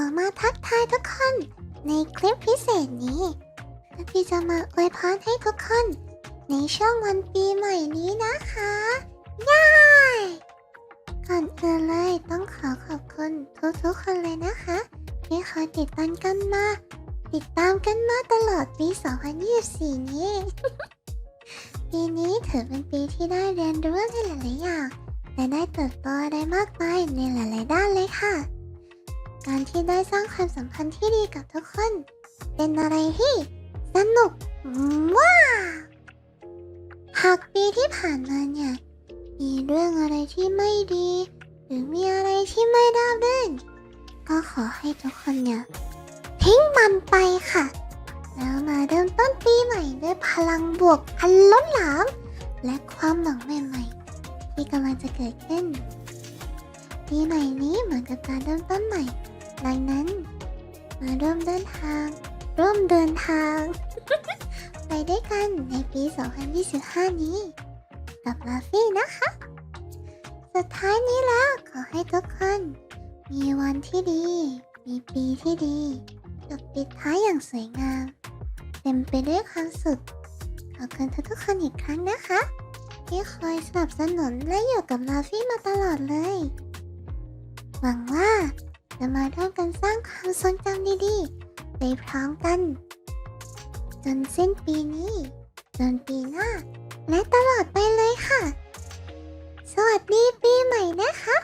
อมาทักทายทุกคน ในคลิปพิเศษนี้ที่จะมาอวยพรให้ทุกคน ในช่วงวันปีใหม่นี้นะคะย่ายก่อนอื่นเลยต้องขอขอบคุณทุกๆคนเลยนะคะ ที่คอยติดตามกันมา ติดตามกันมาตลอดปี 2024 นี้ ปีนี้ถือเป็นปีที่ได้เรียนรู้ในหลายๆอย่างและได้เติบโตได้มากมายในหลายๆด้านเลยค่ะ การที่ได้สร้างความสัมพันธ์ที่ดีกับทุกคน เป็นอะไรที่สนุกว้าหากปีที่ผ่านมาเนี่ย มีเรื่องอะไรที่ไม่ดี หรือมีอะไรที่ไม่ราบรื่นก็ขอให้ทุกคนเนี่ยทิ้งมันไปค่ะ แล้วมาเริ่มต้นปีใหม่ด้วยพลังบวกอันล้นหลาม และความหวังใหม่ๆ ที่กำลังจะเกิดขึ้นปีใหม่นี้เหมือนกับการเริ่มต้นใหม่ ดังนั้น มาร่วมเดินทาง ร่วมเดินทาง ไปด้วยกันในปี 2025 นี้ กับลาฟี่นะคะ สุดท้ายนี้แล้วขอให้ทุกคน มีวันที่ดี มีปีที่ดีจบปิดท้ายอย่างสวยงาม เต็มไปด้วยความสุข ขอบคุณทุกคนอีกครั้งนะคะ ที่คอยสนับสนุนและอยู่กับลาฟี่มาตลอดเลย หวังว่า จะมาร่วมกันสร้างความทรงจำดีๆ ไปพร้อมกัน จนสิ้นปีนี้ จนปีหน้า และตลอดไปเลยค่ะ สวัสดีปีใหม่นะคะ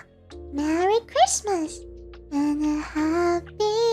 Merry Christmas and a happy